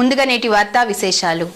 ముందుగా నేటి వార్తా విశేషాలు.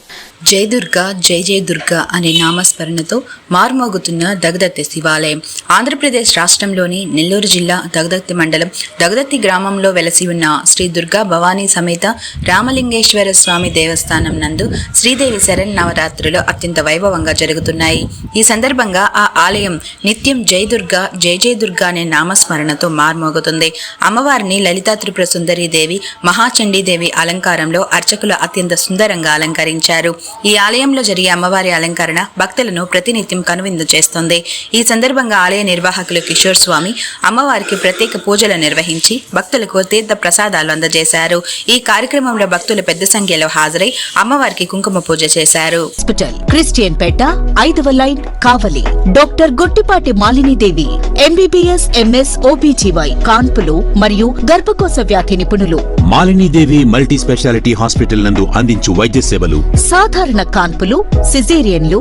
జై దుర్గా జై జై దుర్గా అనే నామస్మరణతో మారుమోగుతున్న దగదత్తి శివాలయం. ఆంధ్రప్రదేశ్ రాష్ట్రంలోని నెల్లూరు జిల్లా దగదత్తి మండలం దగదత్తి గ్రామంలో వెలసి ఉన్న శ్రీ దుర్గా భవానీ సమేత రామలింగేశ్వర స్వామి దేవస్థానం నందు శ్రీదేవి శరణ్ నవరాత్రులు అత్యంత వైభవంగా జరుగుతున్నాయి. ఈ సందర్భంగా ఆ ఆలయం నిత్యం జై దుర్గా జై జై దుర్గా అనే నామస్మరణతో మార్మోగుతుంది. అమ్మవారిని లలితా త్రిపుర సుందరీ దేవి మహాచండీదేవి అలంకారంలో అర్చకులు అత్యంత సుందరంగా అలంకరించారు. ఈ ఆలయంలో జరిగే అమ్మవారి అలంకరణ భక్తులను ప్రతినిత్యం కనువిందు చేస్తుంది. ఈ సందర్భంగా ఆలయ నిర్వాహకులు కిషోర్ స్వామి అమ్మవారికి ప్రత్యేక పూజలు నిర్వహించి భక్తులకు తీర్థ ప్రసాదాలు అందజేశారు. ఈ కార్యక్రమంలో భక్తులు పెద్ద సంఖ్యలో హాజరై అమ్మవారికి కుంకుమ పూజ చేశారు. హాస్పిటల్ క్రిస్టియన్ పేట ఐదవ line Kavali. Doctor Guttipati Malinidevi MBBS MS OBGY కాన్పులు మరియు గర్భకోశ వ్యాధి నిపుణులు. మాలినీదేవి మల్టీ స్పెషాలిటీ హాస్పిటల్ నందు అందించు వైద్య సేవలు. సాధారణ కాన్పులు సిజేరియన్లు